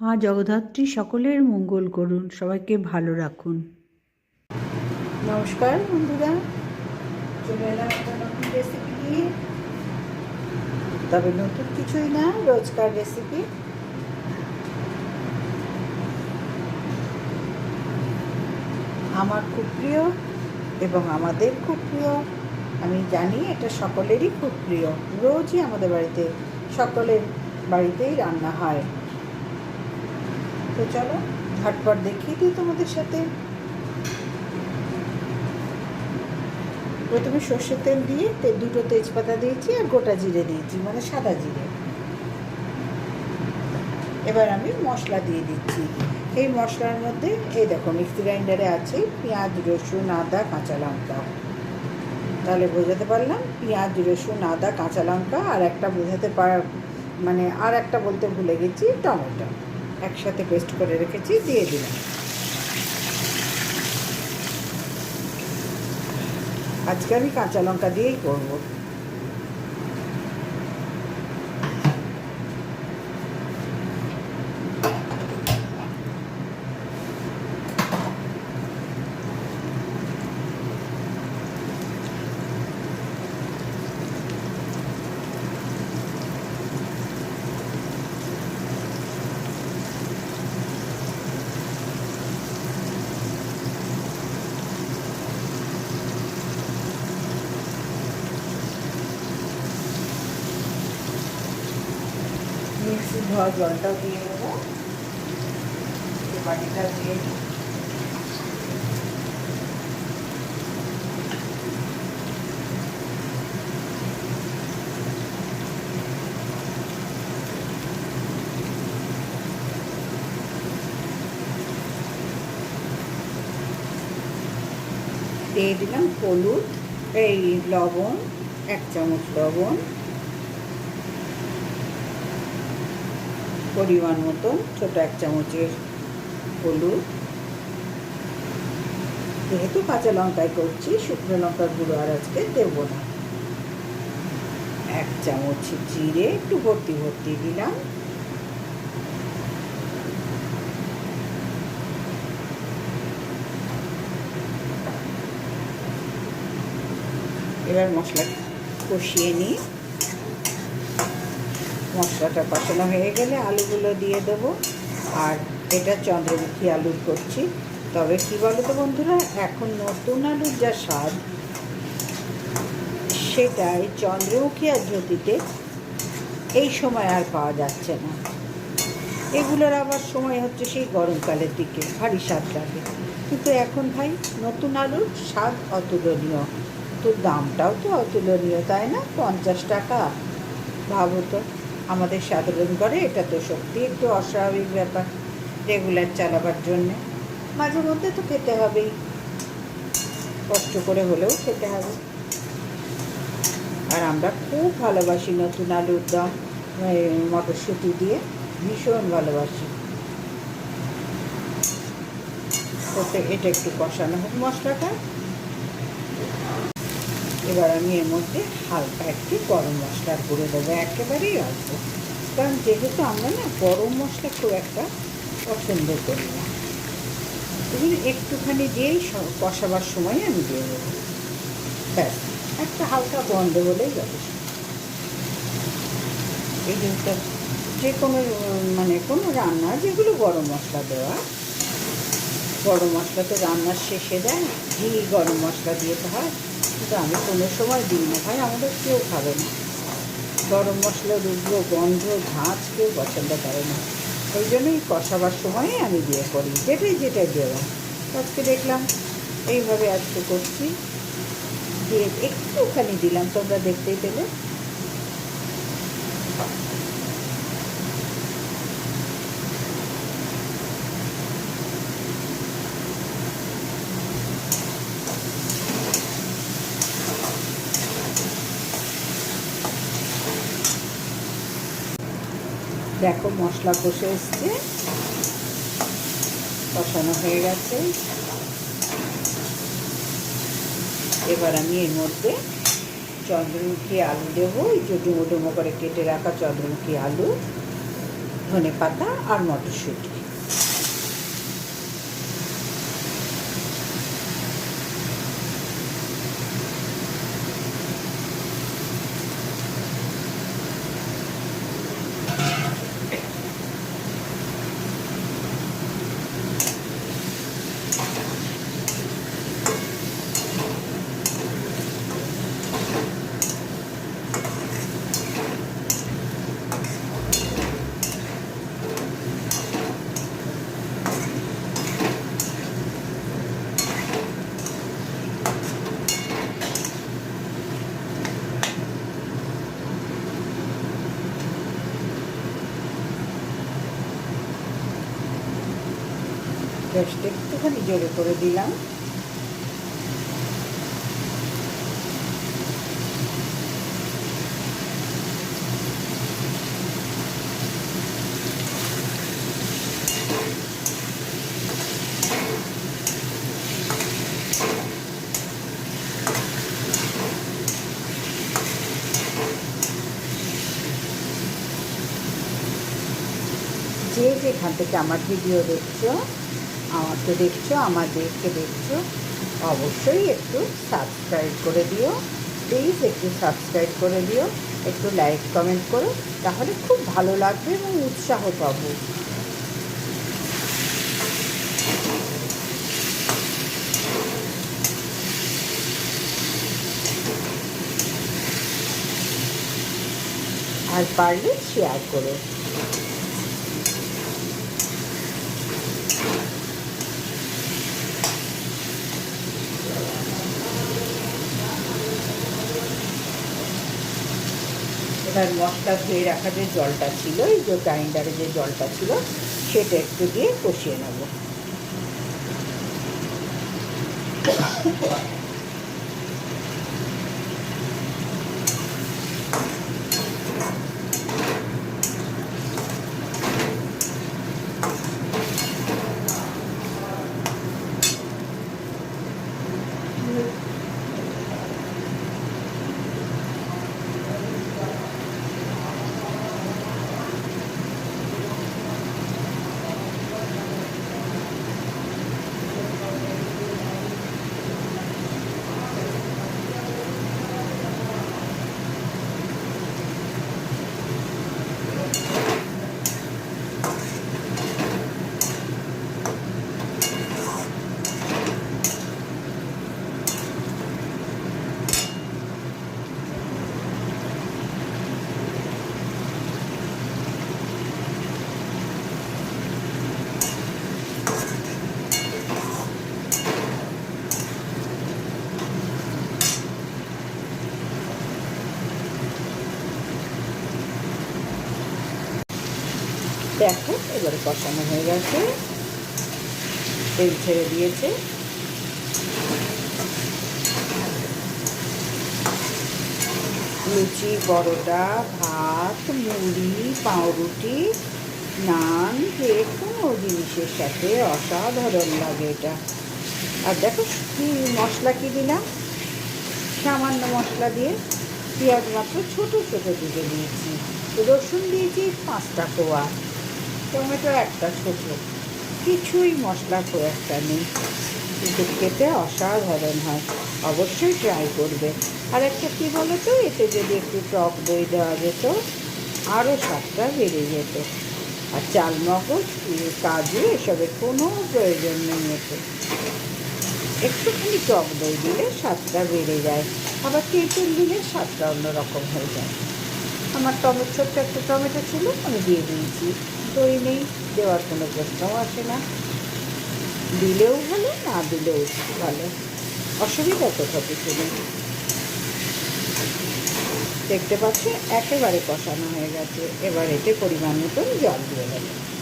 মা জগদ্ধাত্রী, সকলের মঙ্গল করুন, সবাইকে ভালো রাখুন। নমস্কার বন্ধুরা, চলে এলাম একটা নতুন রেসিপি নিয়ে। তবে নতুন কিছুই না, রোজকার রেসিপি আমার খুব প্রিয় এবং আমাদের খুব প্রিয়, আমি জানি এটা সকলেরই খুব প্রিয়। রোজই আমাদের বাড়িতে, সকলের বাড়িতেই রান্না হয়। তো চলো, ঝটপট দেখিয়ে দিই তোমাদের সাথে। প্রথমে সর্ষের তেল দিয়ে দুটো তেজপাতা দিয়েছি আর গোটা জিরে দিয়েছি মানে সাদা জিরে। এবার আমি মশলা দিয়ে দিচ্ছি। এই মশলার মধ্যে, এই দেখো, মিক্সি গ্রাইন্ডারে আছে পেঁয়াজ, রসুন, আদা, কাঁচা লঙ্কা। তাহলে বোঝাতে পারলাম, পেঁয়াজ, রসুন, আদা, কাঁচা লঙ্কা, আর একটা বোঝাতে পার মানে আর একটা বলতে ভুলে গেছি, টমেটো। একসাথে পেস্ট করে রেখেছি দিয়ে দিলাম। আজকে আমি কাঁচা লঙ্কা দিয়েই করব। মিক্সি ধোয়া জলটাও দিয়ে দেবো বাটিটা দিয়ে। দিয়ে দিলাম হলুদ, এই লবণ, এক চামচ লবণ পরিমাণ মতন ছোট এক চামচের হলুদ। যেহেতু কাঁচা লঙ্কায় করছি, শুকনো লঙ্কার গুঁড়ো আর আজকে দেব না। এক চামচ জিরে, একটু ভর্তি ভর্তি দিলাম। এবার মশলা কষিয়ে নিই। মশলাটা কষানো হয়ে গেলে আলুগুলো দিয়ে দেব। আর এটা চন্দ্রমুখী আলুর করছি তবে কি বলো তো বন্ধুরা, এখন নতুন আলুর যা স্বাদ, সেটাই চন্দ্রমুখী আর জ্যোতিতে এই সময় আর পাওয়া যাচ্ছে না। এগুলোর আবার সময় হচ্ছে সেই গরমকালের দিকে, ভারী স্বাদ লাগে। কিন্তু এখন ভাই, নতুন আলুর স্বাদ অতুলনীয়। তো দামটাও তো অতুলনীয়, তাই না? পঞ্চাশ টাকা, ভাবো তো। আমাদের সাধারণ করে, এটা তো সত্যি একটু অস্বাভাবিক ব্যাপার, রেগুলার চালাবার জন্যে। মাঝে মধ্যে তো খেতে হবেই। কষ্ট করে হলেও খেতে হবে। আর আমরা খুব ভালোবাসি নতুন আলুর দম মটরশুঁটি দিয়ে। ভীষণ ভালোবাসি। ওতে এটা একটু কষানো হোক মশলাটা। এবার আমি এর মধ্যে হালকা একটু গরম মশলার গুঁড়ো দেবো, একেবারেই অল্প। কারণ যেহেতু আমরা না গরম মশলা খুব একটা পছন্দ করি না। তুমি একটুখানি দিয়েই কষাবার সময় আমি দিয়ে দেবো। ব্যাস, একটা হালকা গন্ধ হলেই যথেষ্ট। এই জিনিসটা যে কোনো মানে কোনো রান্না, যেগুলো গরম মশলা দেওয়া, গরম মশলা তো রান্নার শেষে দেয় ঘি গরম মশলা দিতে হয়। কিন্তু আমি কোনো সময় দিই না। ভাই, আমাদের কেউ খাবে না। গরম মশলা উগ্র গন্ধ ঝাঁচ কেউ পছন্দ করে না। ওই জন্যই কষাবার সময় আমি দিয়ে করি। যেটাই যেটাই দেওয়া। আজকে দেখলাম, এইভাবে আজকে করছি। দিয়ে একটুখানি দিলাম, তোমরা দেখতেই পেলে। দেখো মশলা কষে এসছে। কষানো হয়ে গেছে। এবার আমি এর মধ্যে চন্দ্রমুখী আলু দেবো। এই যে ডুমো ডুমো করে কেটে রাখা চন্দ্রমুখী আলু ধনে পাতা আর মটরশুঁটি। একটুখানি জোরে করে দিলাম। যে যেখান থেকে আমার ভিডিও দেখছ আমাকে দেখছ, আমাদেরকে দেখছ, অবশ্যই একটু সাবস্ক্রাইব করে দিও। প্লিজ একটু সাবস্ক্রাইব করে দিও, একটু লাইক কমেন্ট করো, তাহলে খুব ভালো লাগবে এবং উৎসাহ পাবো। আর পারলে শেয়ার করো। এবার মশলা ধুয়ে রাখা যে জলটা ছিল, এই যে গ্রাইন্ডারে যে জলটা ছিল, সেটা একটু দিয়ে কষিয়ে নেব। দেখো, এবারে কষানো হয়ে গেছে। তেল ছেড়ে দিয়েছে। লুচি, পরোটা, ভাত, মুড়ি, পাউরুটি, নান যে কোনো জিনিসের সাথে অসাধারণ লাগে এটা। আর দেখো কি মশলা কি দিলাম? সামান্য মশলা দিয়ে পেঁয়াজ মাত্র ছোটো ছোটো দিকে দিয়েছি। রসুন দিয়েছি পাঁচটা কোয়া। টমেটো একটা ছোটো। কিছুই মশলা খুব একটা নেই। কিন্তু খেতে অসাধারণ হয়। অবশ্যই ট্রাই করবে। আর একটা কী বলো তো এতে যদি একটু টক দই দেওয়া যেত আরও স্বাদটা বেড়ে যেত। আর চাল, মগজ কাজু, এসবের কোনো প্রয়োজন নেই এতে। একটুখানি টক দই দিলে স্বাদটা বেড়ে যায়। আবার তেঁতুল দিলে স্বাদটা অন্যরকম হয়ে যায়। আমার টমেটো, ছোট্ট একটা টমেটো ছিল, আমি দিয়ে দিয়েছি। দই নেই, দেওয়ার কোনো প্রশ্নও আসে না। দিলেও ভালো, না দিলেও ভালো। অসুবিধা কোথাও কিছু নেই। দেখতে পাচ্ছি, একেবারে কষানো হয়ে গেছে। এবার এতে পরিমাণ মতন জল দিয়ে দেবে।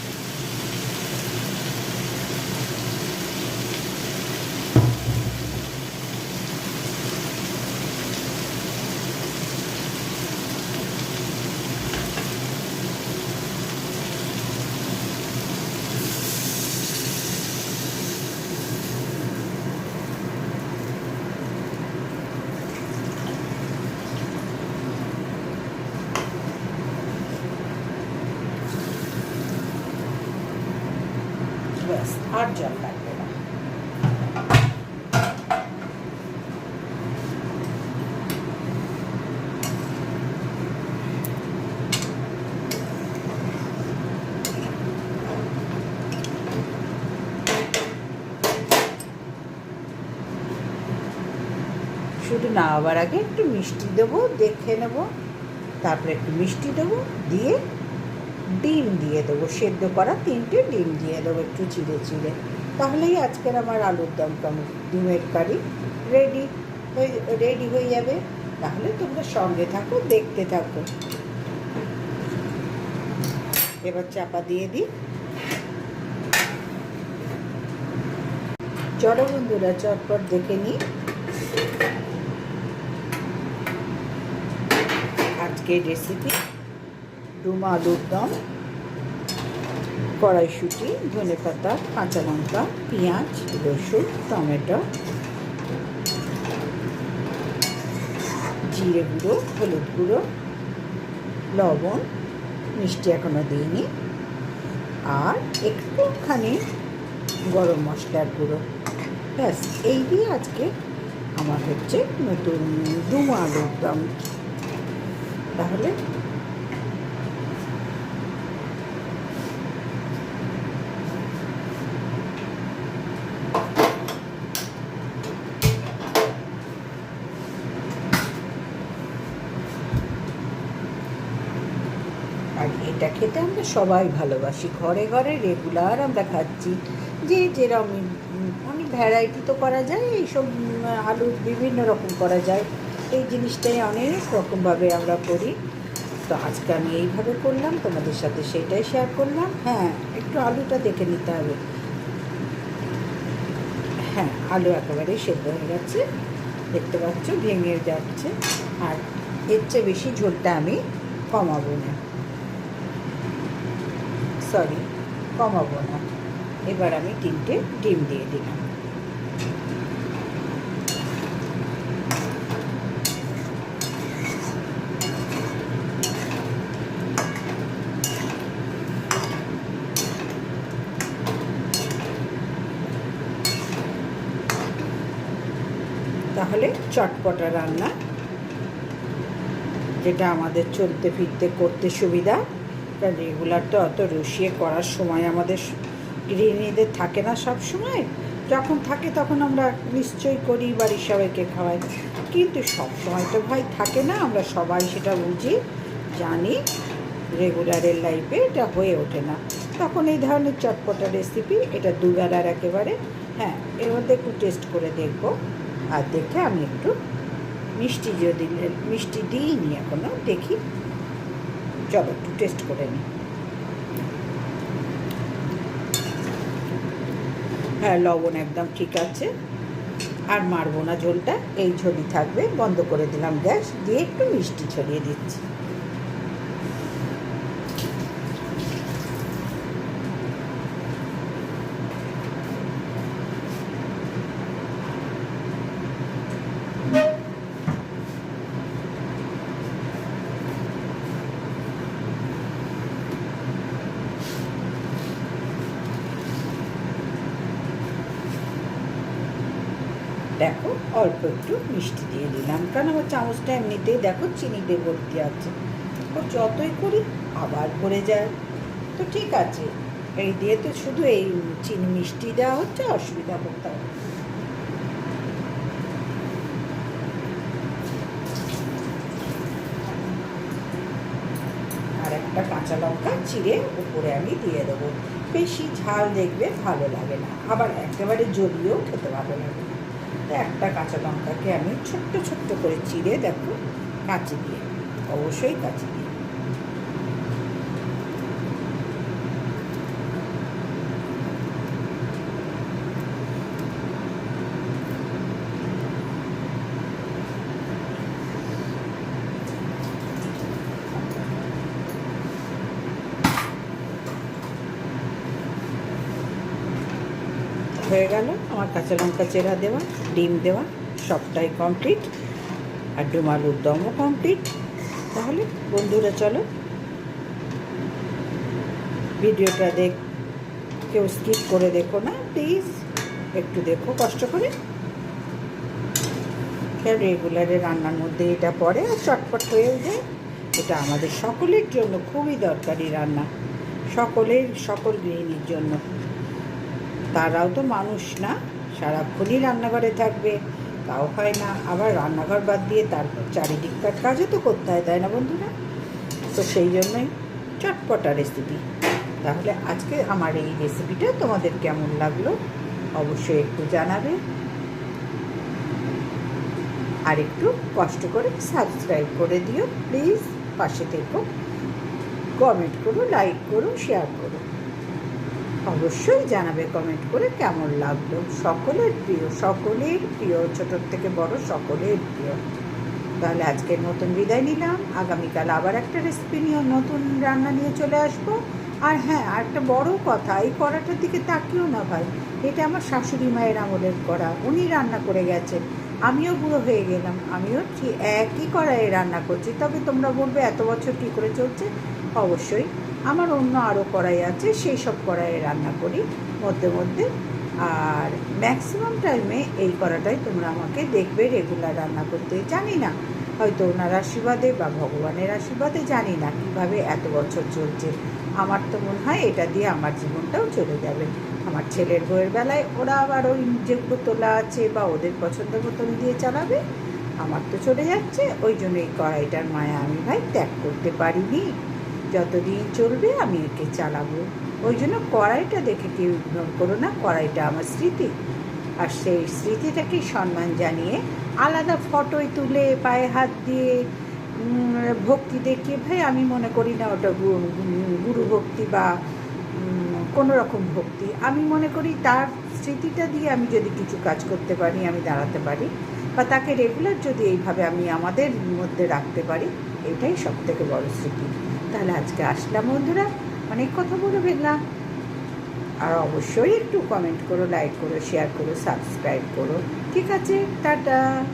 আর জল লাগবে না। শুধু নামাবার আগে একটু মিষ্টি দেবো, দেখে নেব, তারপরে একটু মিষ্টি দেবো, দিয়ে ডিম দিয়ে দেবো, সেদ্ধ করা তিনটে ডিম দিয়ে দেবো একটু চিড়ে চিড়ে। তাহলেই আজকের আমার আলুর দম ডিমের কারি রেডি? হয়ে রেডি হয়ে যাবে? তাহলে তোমরা সঙ্গে থাকো, দেখতে থাকো। এবার চাপা দিয়ে দিই। চলো বন্ধুরা, চটপট দেখে নিই। আজকের রেসিপি ডুমা আলুর দম কড়াইশুঁটি ধনে পাতা কাঁচা লঙ্কা, পেঁয়াজ, রসুন, টমেটো, জিরে গুঁড়ো, হলুদ গুঁড়ো, লবণ, মিষ্টি এখনও দিইনি, আর একটুখানি গরম মশলার গুঁড়ো। ব্যাস, এই দিয়ে আজকে আমার হচ্ছে নতুন ডুমা আলুর দম তাহলে আর এটা খেতে আমরা সবাই ভালোবাসি। ঘরে ঘরে রেগুলার আমরা খাচ্ছি। যে যেরকম, অনেক ভ্যারাইটি তো করা যায়, এইসব আলু বিভিন্ন রকম করা যায়। এই জিনিসটাই অনেক রকমভাবে আমরা করি। তো আজকে আমি এইভাবে করলাম, তোমাদের সাথে সেটাই শেয়ার করলাম। হ্যাঁ একটু আলুটা দেখে নিতে হবে। হ্যাঁ আলু একেবারে সেদ্ধ হয়ে গেছে। দেখতে পাচ্ছ, ভেঙে যাচ্ছে। আর এর চেয়ে বেশি ঝোলটা আমি কমাবো না। সরি কমাবো না। এবার আমি তিনটে ডিম দিয়ে দিলাম। তাহলে চটপটা রান্না, যেটা আমাদের চলতে ফিরতে করতে সুবিধা। কারণ রেগুলার তো অত রসিয়ে করার সময় আমাদের গৃহিণীদের থাকে না সব সময়। যখন থাকে তখন আমরা নিশ্চয়ই করি বাড়ির সবাইকে খাওয়াই। কিন্তু সব সময় তো ভাই থাকে না, আমরা সবাই সেটা বুঝি, জানি রেগুলারের লাইফে এটা হয়ে ওঠে না। তখন এই ধরনের চটপটা রেসিপি এটা দুবেলার একেবারে হ্যাঁ এর মধ্যে একটু টেস্ট করে দেখব। আর দেখে আমি একটু মিষ্টি যদি, মিষ্টি দিইনি এখনও দেখি। চলো, একটু টেস্ট করে নিই হ্যাঁ লবণ একদম ঠিক আছে। আর মারবো না ঝোলটা, এই ঝোলই থাকবে, বন্ধ করে দিলাম গ্যাস, দিয়ে একটু মিষ্টি ছড়িয়ে দিচ্ছি দেখো অল্প একটু মিষ্টি দিয়ে দিলাম। কারণ আমার চামচটা এমনিতেই দেখো চিনিতে ভর্তি আছে। ও যতই করি আবার পড়ে যায়। তো ঠিক আছে, এই দিয়ে তো শুধু এই চিনি মিষ্টি দেওয়া হচ্ছে, অসুবিধা করতে হবে আর একটা কাঁচা লঙ্কা চিড়ে উপরে আমি দিয়ে দেবো। বেশি ঝাল দেখবে ভালো লাগে না। আবার একেবারে জলিয়েও খেতে ভালো লাগে না। একটা কাঁচা লঙ্কাকে আমি ছোট্ট ছোট্ট করে চিড়ে দেখো কাঁচি দিয়ে। অবশ্যই কাঁচি দিয়ে হয়ে গেল। আমার কাঁচা লঙ্কা চেরা দেওয়া, ডিম দেওয়া, সবটাই কমপ্লিট আর ডুমালুর দমও কমপ্লিট তাহলে বন্ধুরা, চলো। ভিডিওটা দেখ, কেউ স্কিপ করে দেখো না প্লিজ একটু দেখো, কষ্ট করে। রেগুলারে রান্নার মধ্যে এটা পড়ে আর চটপট হয়ে যায়? এটা আমাদের সকলের জন্য খুবই দরকারি রান্না। সকলের, সকল গৃহিণীর জন্য। তারাও তো মানুষ না, সারাক্ষণই রান্নাঘরে থাকবে, তাও হয় না। আবার রান্নাঘর বাদ দিয়ে তারপর চারিদিককার কাজও তো করতে হয়, তাই না বন্ধুরা? তো সেই জন্যই চটপটা রেসিপি তাহলে আজকে আমার এই রেসিপিটা তোমাদের কেমন লাগল অবশ্যই একটু জানাবে। আর একটু কষ্ট করে সাবস্ক্রাইব করে দিও প্লিজ পাশে থেকো। কমেন্ট করো লাইক করো শেয়ার করো। অবশ্যই জানাবে কমেন্ট করে কেমন লাগল। সকলের প্রিয় সকলের প্রিয়, ছোটোর থেকে বড় সকলের প্রিয়। তাহলে আজকের নতুন বিদায় নিলাম। আগামীকাল আবার একটা রেসিপি নিয়ে নতুন রান্না নিয়ে চলে আসব। আর হ্যাঁ আর একটা বড় কথা, এই কড়াটার দিকে তাকিও না ভাই। এটা আমার শাশুড়ি মায়ের আমলের করা উনি রান্না করে গেছেন। আমিও বুড়ো হয়ে গেলাম। আমিও ঠিক একই কড়াইয়ে রান্না করছি। তবে তোমরা বলবে, এত বছর কী করে চলছে? অবশ্যই আমার অন্য আরও কড়াই আছে, সেই সব কড়াইয়ে রান্না করি, মধ্যে মধ্যে। আর ম্যাক্সিমাম টাইমে এই কড়াটাই তোমরা আমাকে দেখবে রেগুলার রান্না করতে। জানি না, হয়তো ওনার আশীর্বাদে বা ভগবানের আশীর্বাদে, জানি না কীভাবে এত বছর চলছে। আমার তো মনে হয় এটা দিয়ে আমার জীবনটাও চলে যাবে। আমার ছেলের বউয়ের বেলায় ওরা আবার ওই যেগুলো তোলা আছে বা ওদের পছন্দ মতন দিয়ে চালাবে, আমার তো চলে যাচ্ছে। ওই জন্য এই কড়াইটার মায়া আমি ভাই ত্যাগ করতে পারিনি। যতদিন চলবে আমি একে চালাবো। ওই জন্য কড়াইটা দেখে কেউ ইগনোর করো না, কড়াইটা আমার স্মৃতি। আর সেই স্মৃতিটাকে সম্মান জানিয়ে আলাদা ফটোয় তুলে পায়ে হাত দিয়ে ভক্তি দেখিয়ে, ভাই আমি মনে করি না ওটা গুরু ভক্তি বা কোনো রকম ভক্তি। আমি মনে করি তার স্মৃতিটা দিয়ে আমি যদি কিছু কাজ করতে পারি, আমি দাঁড়াতে পারি। বা তাকে রেগুলার যদি এইভাবে আমি আমাদের মধ্যে রাখতে পারি, এটাই সব থেকে বড় স্মৃতি। তাহলে আজকে আসলাম বন্ধুরা। অনেক কথা বলে ফেললাম। আর অবশ্যই একটু কমেন্ট করো লাইক করো শেয়ার করো সাবস্ক্রাইব করো। ঠিক আছে, টাটা।